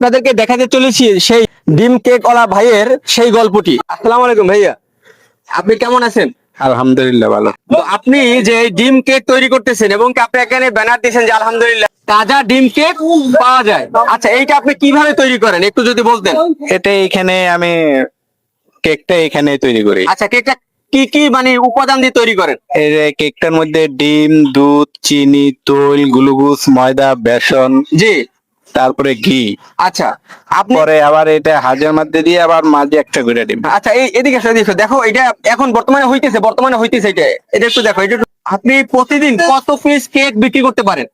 আপনাদেরকে দেখাতে চলেছি সেই ডিম কেক ওলা ভাইয়ের সেই গল্পটি। আসসালামু আলাইকুম ভাইয়া। আপনি কেমন আছেন? আলহামদুলিল্লাহ ভালো। তো আপনি যে ডিম কেক তৈরি করতেছেন এবং আপনি এখানে ব্যানার দিয়েছেন যে আলহামদুলিল্লাহ তাজা ডিম কেক পাওয়া যায়। আচ্ছা এইটা আপনি কীভাবে তৈরি করেন? একটু যদি বলতেন। এটা এখানে আমি কেকটা এখানে তৈরি করি। আচ্ছা কেকটা কি কি মানে উপাদান দিয়ে তৈরি করেন? এই যে কেকটার মধ্যে ডিম দুধ চিনি তৈল গ্লুকোজ ময়দা বেসন। জি। তারপরে ঘি। আচ্ছা আপনি পরে আবার এটা হাজের মধ্যে দিয়ে আবার মাঝে একটা করে ডিম আচ্ছা এই এদিকে এসো, এদিকে দেখো এটা এখন বর্তমানে হইতেছে বর্তমানে হইতেছে এটা। এটা একটু দেখো এটা আপনি প্রতিদিন কত পিস কেক বিক্রি করতে পারেন?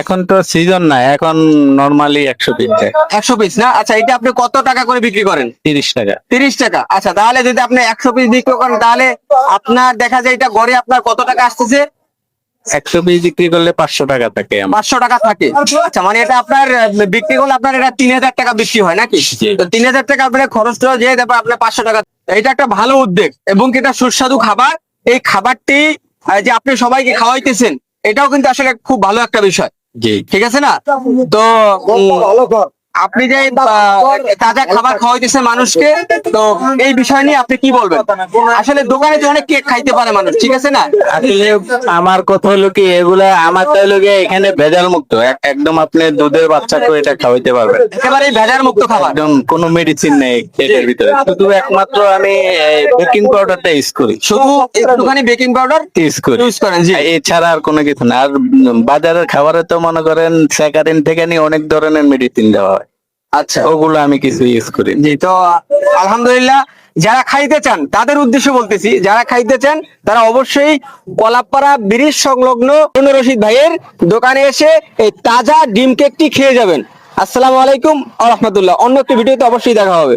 এখন তো সিজন না এখন নরমালি একশো পিস একশো পিস না? আচ্ছা এটা আপনি কত টাকা করে বিক্রি করেন? তিরিশ টাকা। তিরিশ টাকা। আচ্ছা তাহলে যদি আপনি একশো পিস বিক্রি করেন তাহলে আপনার দেখা যায় এটা গড়ে আপনার কত টাকা আসতেছে? একশো পিস বিক্রি করলে পাঁচশো টাকা থাকে পাঁচশো টাকা থাকে। আচ্ছা মানে এটা আপনার বিক্রি করলে আপনার এটা তিন হাজার টাকা বিক্রি হয় নাকি? তো তিন হাজার টাকা আপনার খরচটা যে তারপর আপনার পাঁচশো টাকা। এটা একটা ভালো উদ্যোগ এবং কি এটা সুস্বাদু খাবার। এই খাবারটি যে আপনি সবাইকে খাওয়াইতেছেন এটাও কিন্তু আসলে খুব ভালো একটা বিষয়। ঠিক আছে না? তো আপনি যে তাজা খাবার খাওয়াইতেছেন মানুষকে তো এই বিষয় নিয়ে আপনি কি বলবেন? আসলে দোকানে যে অনেক কেক খাইতে পারে মানুষ ঠিক আছে না? আসলে আমার কথা হলো কি এগুলা আমার তো হলো এখানে ভেজাল মুক্ত একদম আপনি দুধের বাচ্চাকে এটা খাওয়াইতে পারবেন। একেবারে ভেজাল মুক্ত খাবার। একদম কোনো মেডিসিন নেই কেকের ভিতরে। শুধু একমাত্র আমি বেকিং পাউডারটা ইউজ করি। শুধু একটুখানি বেকিং পাউডার ইউজ করি। ইউজ করেন জি। এছাড়া আর কোনো কিছু না। আর বাজারের খাবারে তো মনে করেন স্যাকারিন থেকে নিয়ে অনেক ধরনের মেডিসিন দেওয়া হয়। আচ্ছা। ওগুলো আমি কিছু ইউজ করি। জি তো আলহামদুলিল্লাহ যারা খাইতে চান তাদের উদ্দেশ্য বলতেছি যারা খাইতে চান তারা অবশ্যই কলাপাড়া ব্রিজ সংলগ্ন রশিদ ভাইয়ের দোকানে এসে এই তাজা ডিম কেকটি খেয়ে যাবেন। আসসালামু আলাইকুম আ রহমতুল্লাহ। অন্য একটি ভিডিওতে অবশ্যই দেখা হবে।